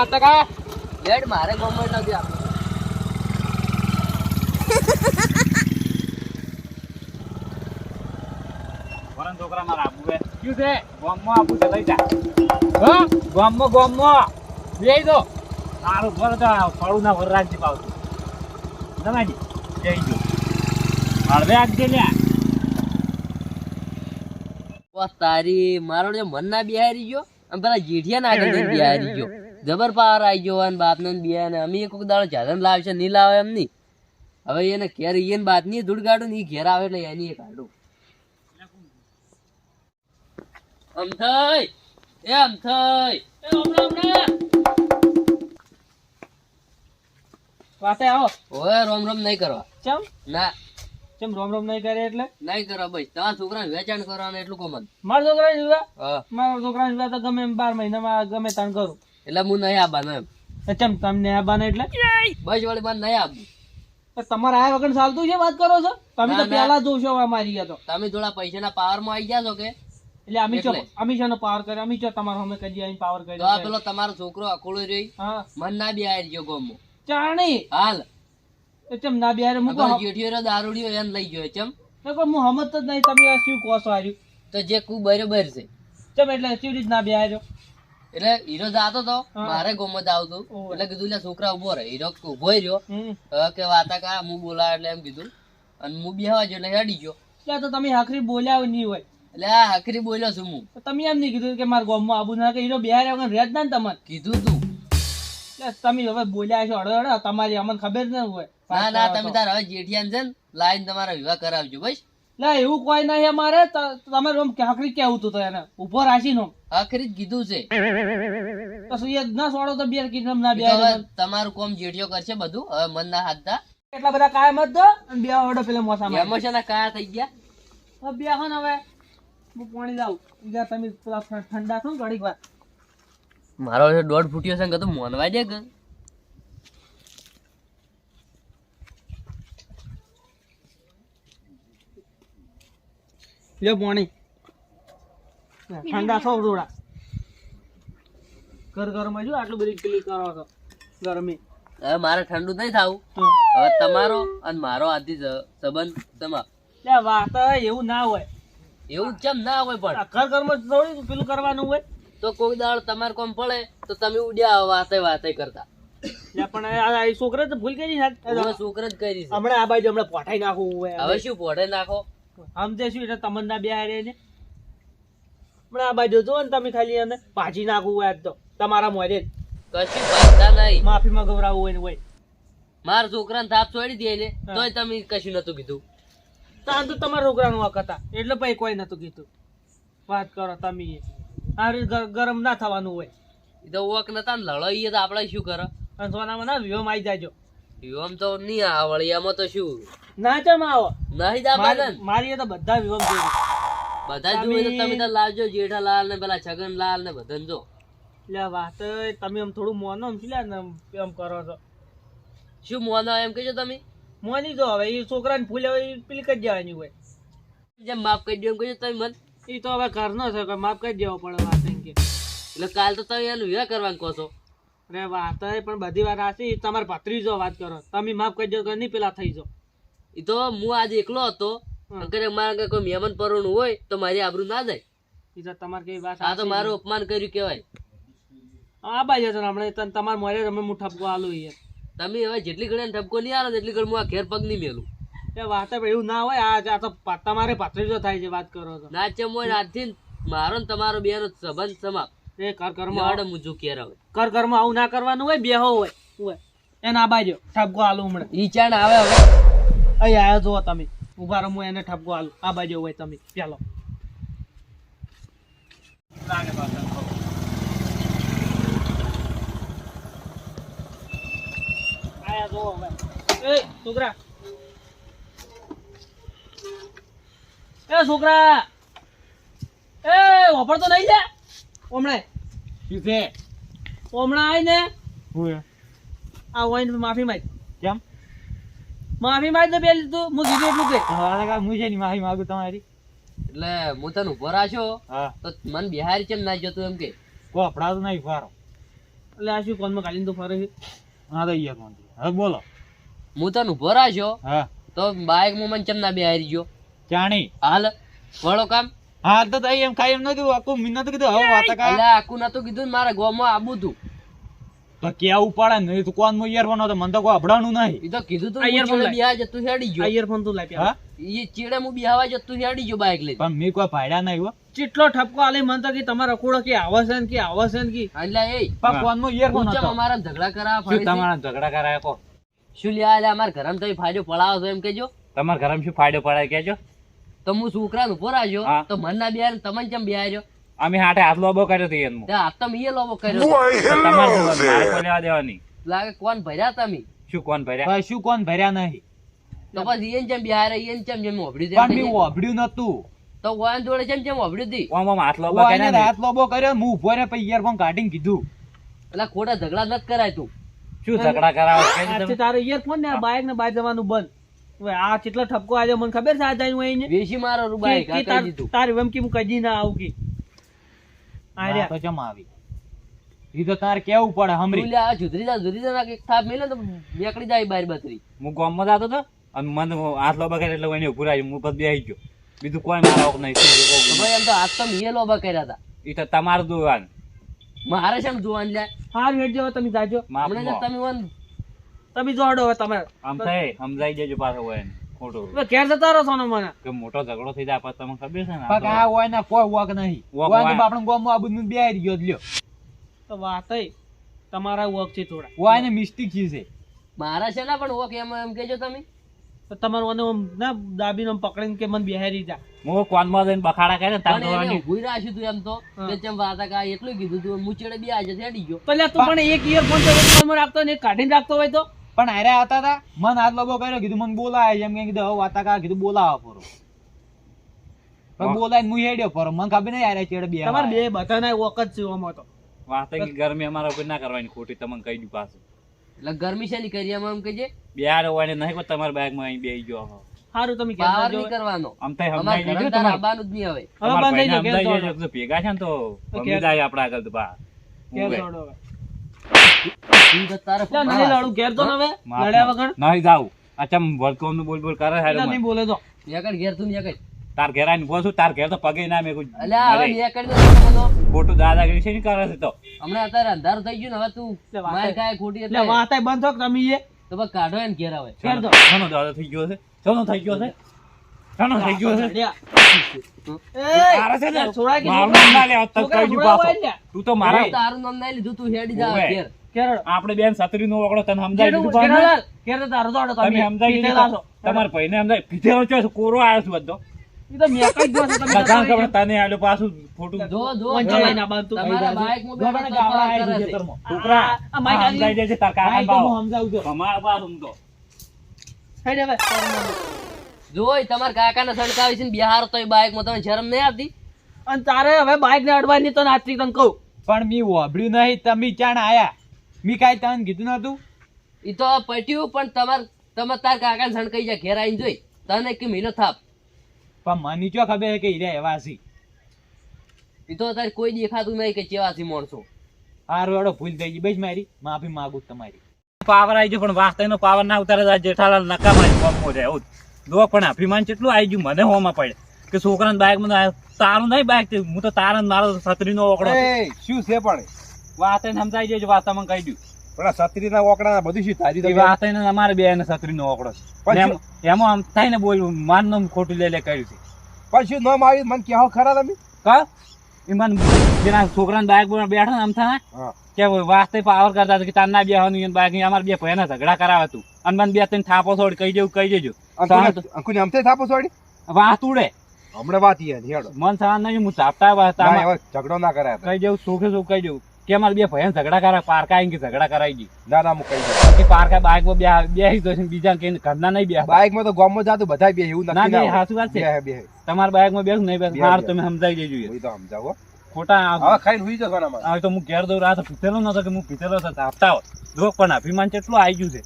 વાત કા બેડ મારે ગમે નથી આપવું વરણ છોકરા મારા આબુ હે શું છે? ગામમાં આબુ છે લઈ જા. હા? ગામમાં ગામમાં. લઈ દો. સારું ભર તો ફળું ના વરરાજજી પાવતું જમાજી જઈ જો હળવે આગજે લ્યા. તારી મારો મન ના બિહારી ગયો અને પેલા જીઠિયા ના આગળ બિહારી ગયો. જબર પાવર આવી ગયો અને બાપને બિયાને. બિયા અમે કોઈક દાડો જાદન લાવશે નહીં લાવે એમ નહીં. હવે એને ઘેર એને બાતની ધૂળ કાઢું ને એ ઘેર આવે એટલે એની કાઢું. આમ થઈ. એ આમ થઈ. એ હમણાં હમણાં વાતે આવો. ઓય રોમ રોમ નહીં કરવા. ચમ? ના. રોમ રોમ નહીં કરે એટલે? નહીં કરવા ભાઈ. તમારા છોકરાને વેચાણ કરવાનું એટલું કોમન મારા છોકરા જીવા મારા છોકરા જીવા તો ગમે બાર મહિનામાં ગમે તાણ કરું. એટલે હું નહીં આવવાનો એમ. તો ચમ તમને આ બાને એટલે? બસ વળી મને નહીં આવવું તમારે આ વગર ચાલતું છે વાત કરો છો? તમે તો. પહેલા જોશો અમારી ગયા તો. તમે થોડા પૈસાના પાવરમાં આવી ગયા છો કે? એટલે અમી ચો. અમી છે પાવર કરે અમી ચો તમારો અમે કદી આવીને પાવર તો આ પેલો તમારો છોકરો અકોળો રહી હા. મન ના બી આવી ગયો ગોમો. ચાણી! હાલ. ચમ ના બી આવી મુકો જેઠિયો દારૂડિયો એને લઈ ગયો ચમ હું હમત જ નહીં તમે આ શું કોસો આર્યું? તો જે કુ બરોબર છે. ચમ એટલે સીડી ના ના બિહાર્યો એટલે હીરો જાતો તો મારે ગોમત જ આવતું એટલે કીધું છોકરા ઊભો રહે. હીરો ઊભો રહ્યો. કે વાતા કા હું બોલા એટલે એમ કીધું. અને હું બેહવા ગયો એટલે હેડી ગયો. એટલે તો તમે આખરી બોલ્યા નહીં હોય? એટલે આ હકરી બોલ્યો છું હું તમે એમ નહીં કીધું કે મારા ગોમમાં આબુ ના કે હીરો બિહાર વગર રેજ ના ને તમને? કીધું તું. એટલે તમે હવે બોલ્યા છો અડો અડો તમારી અમને ખબર ન હોય. ના ના તમે તાર હવે જેઠિયાન છે ને લાઈન તમારા વિવાહ કરાવજો બસ. લે એવું કોઈ નહીં અમારે તમે આખરી કેવું તું એને. ઊભો રાખીને આમ. આખરી જ કીધું છે. તો શું ના સોડો તો બે કિલો ના બે તમારું કોમ જેઠિયો કરશે બધું હવે મન ના હાથતા એટલા બધા કાયમ જ દો અને બે ઓડો પેલા મોસામાં. એમાં છે ને થઈ ગયા. હવે બે હન હવે. હું પાણી લાવું બીજા તમે પેલા ઠંડા થો ઘડીક વાર. મારો દોઢ ફૂટ્યો છે ને કદું મોનવા દે કે લ્યો પાણી. ઠંડા સૌ જોડા ઘર ઘરમાં જો આટલું બધી ક્લિક કરો છો ગરમી. હવે મારે ઠંડુ નહીં થાવું. હવે તમારો અને મારો આથી સંબંધ તમા લે વાત એવું ના હોય. એવું કેમ ના હોય પણ? ઘર ઘરમાં થોડી પેલું કરવાનું હોય. તો કોઈ દાડ તમારે કોમ પડે તો તમે ઉડ્યા વાતે વાતે કરતા. પણ આ છોકરે તો ભૂલ કરી હવે છોકરા જ કરી છે. હમણાં આ બાજુ હમણાં પોઠાઈ નાખવું હોય હવે. શું પોઠાઈ નાખો? સમજે શું એટલે તમન્ના બે હારે ને? હમણાં આ બાજુ જો ને તમે ખાલી એને ભાજી નાખવું હોય તો. તમારા મોઢે કશું પાડતા નહીં. માફીમાં ગવરાવવું હોય ને હોય. મારા છોકરાને થાપ છોડી દે એટલે. તોય તમે કશું નતું કીધું. તો તો તમારા છોકરાનું હક હતા. એટલે પછી કોઈ નતું કીધું. વાત કરો તમે. આ ગરમ ના થવાનું હોય. એ તો વક નતા ને લડાઈએ તો આપણે શું કરો? અને સોનામાં ના વિવમ આવી જાજો. વિવમ તો નહીં આ એમાં તો શું? ના ચમ આવો નહીં મારી- તો બધા વિવમ જોઈ બધા જુએ તો તમે તો લાવજો જેઠાલાલ ને પેલા છગનલાલ ને બધાને જો. લે વાત તમે આમ થોડું મોનો આમ શું લે ને આમ એમ કરો છો? શું મોનો એમ કહેજો તમે? મોની જો હવે એ છોકરાને ફૂલ હવે પેલી કરી જવાની હોય. જેમ માફ કરી દો એમ કહેજો તમે મન. એ તો હવે ઘરનો છે માફ કરી દેવો પડે વાત એમ કે. એટલે કાલ તો તમે એનું વિવાહ કરવાનું કહો છો. અરે વાત પણ બધી વાત આશી તમારે ભત્રીજો વાત કરો. તમે માફ કરી દો કે નહીં પેલા થઈ જાઓ એ તો હું આજે એકલો હતો. અગર મારા આગળ કોઈ મહેમાન પરણું હોય તો મારી આબરૂ ના જાય. એ તો તમારે કઈ વાત આ તો મારું અપમાન કર્યું કહેવાય. આ બાજુ ને હમણાં તને તમારે મોરે તમે હું ઠપકો આલું યાર. તમે હવે જેટલી ઘડી ઠપકો નહીં ને એટલી ઘડી હું આ ઘેર પગ નહીં મેલું. એ વાત એ એવું ના હોય આ તો તમારે ભત્રીજો થાય છે વાત કરો તો. ના ચમ હોય ને આજથી મારો ને તમારો બેનો સંબંધ સમાપ્ત. એ કર કર્મ આડે મુજુ કેર હવે કર કર્મ આવું ના કરવાનું હોય બેહો હોય હોય. એને આ બાજુ ઠપકો આલું હમણાં. ઈ ચાણ આવે હવે. અહીં આવ્યો જુઓ તમે. ઊભા રમો એને ઠપકો હાલ. આ બાજુ હોય તમે. ચાલો. છોકરા. એ છોકરા. એ વાપર તો નહીં લે. હમણાં શું છે? હમણાં આવીને હું આ હોય માફી માંગ. કેમ માફી માંગ તો પેલી તું હું કીધું એટલું કે હવે કા હું છે ની માફી માંગુ તમારી? એટલે હું તને ઊભો રાખ્યો તો મન બિહારી કેમ ના જતો એમ કે? કોઈ તો નહીં ફારો. એટલે આ શું કોનમાં ગાલીને તો ફરે છે? હા તો earphone થી. હવે બોલો. હું તને ઊભો રાખ્યો હા. તો બાઇકમાં મન કેમ ના બિહારી ગયો? ચાણી હાલ વળો કામ. હા તો તઈ એમ કાંઈ એમ ન કીધું આખું મિન્નત કીધું હવે વાત કા? એટલે આખું નતું કીધું ને મારા ગોમાં આબુ તું તો કેવું પડે ને તું કોણમાં earphone હતો મને તો કોઈ અભડાણું નહીં. એ તો કીધું તું આ earphone ચીડે લાય. બિહાર જતું હેડી ગયો. ઇયરફોન તું લાવી હા? એ ચીડે હું બિહાવા જતું હેડી ગયો બાઇક લઈને. પણ મેં કોઈ ભાડ્યા નહીં હો. ચેટલો ઠપકો આલે મન તો કે તમારા રખોડો કે આવશે ને કે આવશે ને કે. એટલે એ પણ કોણમાં earphone હતો? અમારા ઝઘડા ફરે તમારા ઝઘડા કરાયા કો? શું લ્યા એટલે અમારા ઘરમાં તો ફાયદો પડાવો છો એમ કેજો તમારે ઘરમાં શું ફાયદો પડે કેજો તો હું છોકરાને ઊભો રાખ્યો તો મન ના બિહાર તમને કેમ બિહાર્યો અમે હાટે હાથ લોબો કર્યો તો એનું તે હાથ તો મીએ લોબો કર્યો તમારે લેવા દેવાની. લાગે કોણ ભર્યા તમે? શું કોણ ભર્યા? શું કોણ ભર્યા નહીં? તો પછી એને જેમ બિહાર એને જેમ જેમ હોભળ્યું પણ મેં કહેજે. નતું તો વાન જોડે જેમ જેમ હોભળ્યું તી. ઓમ ઓમ હાથ લોબો કર્યો ને હાથ લોબો કર્યો હું ઊભો રે પછી earphone કાઢીને કીધું. એટલે ખોટા ઝઘડા નત કરાય તું. શું ઝઘડા કરાવો? કે? તારે ઇયરફોન ને આ બાઇક ને બાઇક જવાનું બંધ. આ કેટલો ઠપકો આજે મને ખબર છે આ જાય હું અહીં વેશી મારો રૂબાઈ તારે એમ કે હું કદી ના આવું કે. આ તો જમાવી. ઈ તો તારે કેવું પડે હમરી. લ્યા આ જુદરી જા જુદરી જા એક થાપ મેલે તો બેકડી જાય બાર બતરી હું ગામમાં જતો તો અને મને આટલો બગાડ એટલે એને ઉભું રાખ્યું હું પછી બેહી ગયો. બીજું કોઈ મારા નહીં તો ભાઈ એમ તો હાથ તો મીએ લોબા કર્યા હતા ઈ તો તમારું દુવાન મારે શેમ જોવાનું લે. હારું હેડ જાઓ તમે જાજો. હમણાં તમે વન તમે જોડો હવે તમારે. આમ થાય સમજાઈ દેજો પાછો હોય એને. ખોટું. હવે ઘેર જતા રહો સોનો મને. કે મોટો ઝઘડો થઈ જાય તમને ખબર છે ને પગ આ હોય ને કોઈ વોક નહીં. વોક હોય તો હોય. આપણે ગામમાં આ બધું બેહારી ગયો લ્યો. તો વાત તમારા વર્ક છે થોડા. હોય ને મિસ્ટેક છે મારા છે ને પણ ઓકે એમ એમ કેજો તમે. તમારું મને આમ ના દાબીને પકડીને કે મને બેહારી જા. હું કોનમાં જઈને બખાડા કરે તાર રાખ્યું તું એમ તો. કે ચમ વાતા કા એટલું કીધું તું મુચડે ચેડે બી આજે હેડી ગયો. તો તું પણ એક ઇયરફોન તો એક કાનમાં રાખતો ને કાઢીને રાખતો હોય તો? પણ હારે આવતા હતા મન હાથ લોબો કર્યો કીધું મને બોલાય. એમ કે કીધું હવે વાતા કા? કીધું બોલાવો પરો પણ બોલાય હું હેડ્યો પરો મને ખબર નહીં હારે ચેડ બે તમાર બે બધાના વખત છે આમાં તો વાત કે ગરમી અમારા ઉપર ના કરવાની ખોટી તમને કહી દઉં પાછું. એટલે ગરમી છે ની કરી આમ એમ કહેજે? બિહાર હોય ને નહીં કોઈ તમારા બેગમાં અહીં બેહી ગયો હો. સારું તમે બહાર નહીં કરવાનો. આમ તો અમારે નહીં તાર તમારા? આવવાનું જ નહીં હવે. હવે બંધ થઈ ગયો કે ભેગા છે ને તો જાય આપડા આગળ તો બા. ઘેર ઉભે. તું તો તારે નહીં લડું, ઘેર તો હવે લડ્યા વગર. નહીં જાઉં. અચમ વરકોમનું બોલ બોલ કરે હારું નહીં બોલે તો. નેકડ ઘેર તું નેકડ તાર ઘેર આવીને બોલશું તાર ઘેર તો પગે ના મેં કોઈ અલ્યા હવે અરે, નેકડ દો તમે તો. ખોટું દાદાગીરી છે ને કરે છે તો. હમણાં અત્યારે અંધારું થઈ ગયું ને હવે તું માર ખાય ખોટી એટલે એટલે વાતાય બંધ થો તમે એ તો બસ કાઢો એને ઘેર આવે ઘેર દાદો થઈ ગયો છે? થઈ ગયો થઈ ગયો. તું તો મારા તારું નામ ના લીધું તું હેડી જા ઘેર. આપણે બેન સત્રી નો ઓગળો તને સમજાય? દોડો. ઘેર તો તમે. તમારા ભાઈને સમજાય. પીધેલો છો કોરો આવ્યો છું બધો. ઈ તો મેકાઈ જ ગયો છે, તમે લગાન જતા ખબર તને આલ્યો પાછું ખોટું જો જો વંચે જો. લઈને આવવાનું તું. તમારા તાર કાકા ને સમજાવું છું. અમારા બાપ હું તો. હેડ હવે, તારું નામ. જોઈ તમારા કાકાને સણકાવી છે ને બિહાર તો બાઇકમાં તમે શરમ નહીં આવતી? અને તારે હવે બાઈક ને અડવાની તો આજથી તને કહું. પણ મી વાભળ્યું નહીં તમે ચાણ આયા? મી કાંઈ તને કીધું નતું એ તો પટ્યું પણ તમાર તમે તાર કાકાને સણકાઈ જા ઘેર આવીને જોઈ. તને કે મહિનો થાપ? પણ મને ચો ખબર કે હીરા એવા છે ઈ તો તારે કોઈ દેખાતું નહીં કે ચેવાથી માણસો. હારું હેડો ભૂલ થઈ ગઈ. બસ મારી માફી માગુ તમારી. પાવર આવી ગયો પણ વાસ્તવ નો પાવર ના ઉતારે જેઠાલાલ નકામાં જ કોમ જાય. એવું જો પણ અભિમાન કેટલું આવી ગયું મને હોમાં પડે. કે છોકરાને બાઇકમાં તારું નહીં બાઇક હું તો તારા ને મારો છત્રી નો ઓકડો શું છે પણ? વાત ને સમજાઈ દેજો વાત તમને કહી દઉં. પણ આ છત્રીના ઓકડા બધું શું તારી વાત એને અમારે બે ને છત્રી નો ઓકડો છે. એમ- આમ થાય ને બોલ્યું માન નો ખોટું લે લે કર્યું છે. પણ શું નામ આવ્યું મને કહો ખરા તમે? કા? એ મને જેના છોકરાને બાઇક પર બેઠો ને આમ થાય કે વાસ્તે પાવર કરતા હતા કે તાર ના બેહવાનું એને બાઇક અમારે બે ભાઈના ઝઘડા કરાવે તું અને મને બે ત્રણ થાપો છોડ કહી દેવું કહી દેજો. અંકુને આમ થાપો છોડી? વાત ઉડે. હમણાં વાત હેડો. મન થવા નહીં હું ચાપતા ના, ઝઘડો ના કરાય કહી દેવું સુખે સુખ કહી દેવું. કે બે ભાઈ ઝઘડા કરાય પારકા આવીને ઝઘડા કરાવી ગઈ ના ના કહી દઉં કે પારકા બાઇકમાં બે બેસી તો બીજા કે ઘરના નહીં બે બાઇકમાં તો ગામમાં જાતું બધા બે એવું ના ના હાસુ વાત છે. બે તમારા બાઇકમાં બેસ નહીં બેસ બે, તમે સમજાવી દેજો એ. તો સમજાવો ખોટા હવે ખાઈને હુઈ જશો ના હવે તો હું ઘેર દઉં રાત પીતેલો નતો કે હું પીતેલો હતો આપતા હોત. જો પણ અભિમાન કેટલું આવી ગયું છે.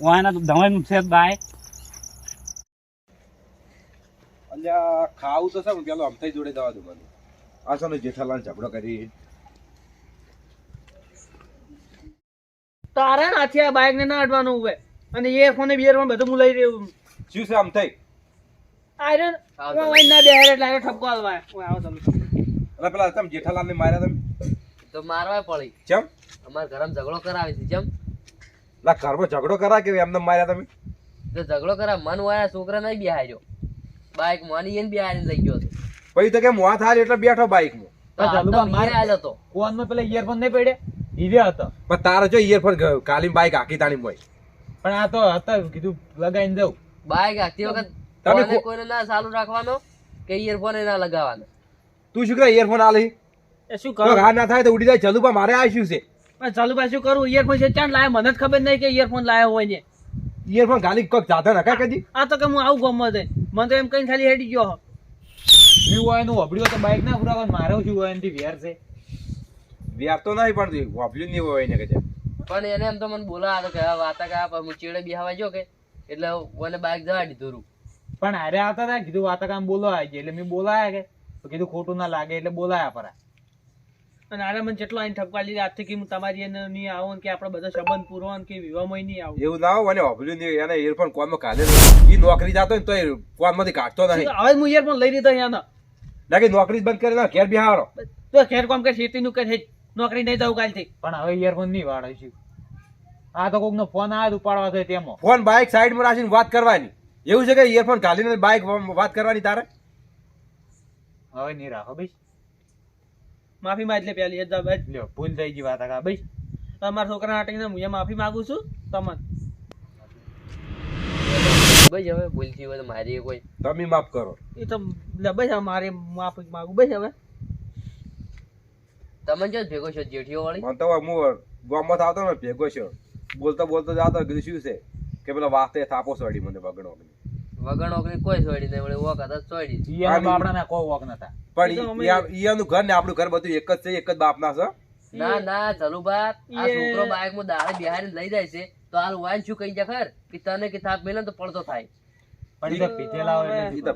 હું આના ધમાઈ છે બાય. અલ્યા ખાવું તો છે પેલો અમથાઈ જોડે જવા દો મને. આ છે જેઠાલાલ ઝઘડો કરી. તારે નાથી આ બાઇક ને ના અડવાનું હોય. અને ઇયરફોન ને બિયરફોન બધું હું લઈ રહ્યો. શું છે આમ થઈ? આયરન ના બેહારે એટલે આયરન ઠપકો આલવા ઓય આવો તમે. અને પેલા તમે જેઠાલાલ ને માર્યા તમે? તો મારવા પડી. ચમ? અમારા ઘરમાં ઝઘડો કરાવે છે જેમ લા ઘરમાં ઝઘડો કરા કે એમને માર્યા તમે? તો ઝઘડો મન વાયા છોકરા નહીં બિહાર્યો બાઈક માની એને બિહારીને લઈ ગયો પછી તો કે મોં થાય એટલે બેઠો ચાલુ મેં આલ્યો હતો ફોનમાં પેલા ઇયરફોન નહીં પડે હીરે હતો. પણ તારે જો ઈયરફોન કાલી બાઈક આખી તાણી મોય પણ આ તો હતા કીધું લગાઈને દઉં. બાઈક આખતી વખત તમે કોઈને ના ચાલુ રાખવાનો કે ઈયરફોન ના લગાવવાનો? તું શું કરે ઈયરફોન આલી? એ શું કરો? હા ના થાય તો ઉડી જાય ચલું પણ મારે આ શું છે? પણ ચાલુ પાછું શું કરું? ઈયરફોન છે ચાલ લાય? મને જ ખબર નહીં કે ઈયરફોન લાયો હોય ને. ઈયરફોન ખાલી કોક જાતા નકા કદી? આ તો કે હું આવું ગમત છે. મને તો એમ કઈ ખાલી હેડી ગયો મેં હોયનું વબડ્યું તો બાઈક ના પુરાવા મારે શું હોય એનાથી વેર છે? વ્યાપ તો નહીં પણ વાપર્યું નહીં હોય એને કે પણ એને એમ તો મને બોલાવા કે વાતા કા પણ હું ચેડે બિહાવા જો કે. એટલે મને બાઈક જવા દીધું રૂ પણ હારે આવતા હતા કીધું વાતા કામ બોલાવા આવી એટલે મેં બોલાયા કે. કીધું ખોટું ના લાગે એટલે બોલાયા પરા. અને આરે મને જેટલો અહીં ઠપકા લીધા આજથી કે હું તમારી એને નહીં આવો ને કે આપણે બધા સંબંધ પૂરો ને કે વિવાહમાં નહીં આવું. એવું ના હોય અને વાપર્યું નહીં એને ઇયરફોન કોનમાં કાઢે એ નોકરી જતો ને તો એ કોનમાંથી કાઢતો નહીં. હવે હું ઇયરફોન લઈ લીધો અહીંયા ના કે નોકરી બંધ કરી ના ઘેર બિહારો તો ખેર કોમ કે ખેતીનું કે હેજ. નોકરી નહીં જવું કાલથી. પણ હવે ઇયરફોન નહીં વાળીશું આ તો કોકનો ફોન આવે ઉપાડવા છે તેમાં. ફોન બાઇક સાઈડમાં રાખીને વાત કરવાની. એવું છે કે ઇયરફોન કાઢીને બાઇક વાત કરવાની તારે? હવે નહીં રાખો ભાઈ માફી માં એટલે પેલી જ ભાઈ લ્યો ભૂલ થઈ ગઈ વાત આ ભાઈ તમારા છોકરા માટે હું એ માફી માંગુ છું તમને. ભાઈ હવે ભૂલથી હોય તો મારી કોઈ તમે માફ કરો. એ તો બસ હવે મારે માફી માંગુ બસ હવે. તમે જો ભેગો છો? જેઠીઓ વાળી? મને તો હું ગામમાં આવતો ને ભેગો છો. બોલતો બોલતો જાતો કીધું શું છે? કે પેલા વાતે થાપો સોડી મને વગડો વગણો ઓગણી કોઈ સોડી નહીં વળી વખત હતા સોડી ઈયા બાપડા કોઈ વોક નતા. પણ ઈયાનું ઘર ને આપણું ઘર બધું એક જ છે એક જ બાપના છે? ના ના ચલુબા આ છોકરો બાઈકમાં દાડે બિહારી લઈ જાય છે તો હાલ વાન શું કહી જા ખર? કે તને કે થાપ મેલે તો પડતો થાય. પણ પીધેલા હોય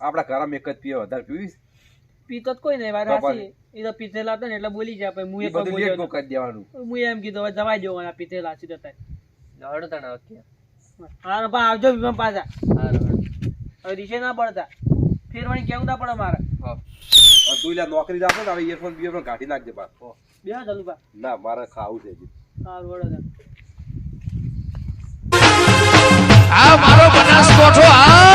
આપડા ઘરમાં એક જ પીએ વધારે પીવીશ પીતો કોઈ નહીં વાર તો એ તો પીતેલા હતા ને એટલે બોલી જાય પછી હું ઈ એક વાર બધું લેટ ગો કરી દેવાનું. મુએ એમ કીધું હવે જવા દો આ પીતેલા છે જતા હડો તણ ઓકે હા પણ આવજો વિમાન પાછા. હારું હવે રીસે ના પડતા. ફેરવાની કેવું ના પડે મારે? હા. તું લે નોકરી જાતો ને હવે ઇયરફોન બીયરફોન કાઢી નાખજે પાછો. બે ચાલુ બા ના મારે ખાવું છે હજી. સારું વડોદરા આ મારો બનાસકોઠો આ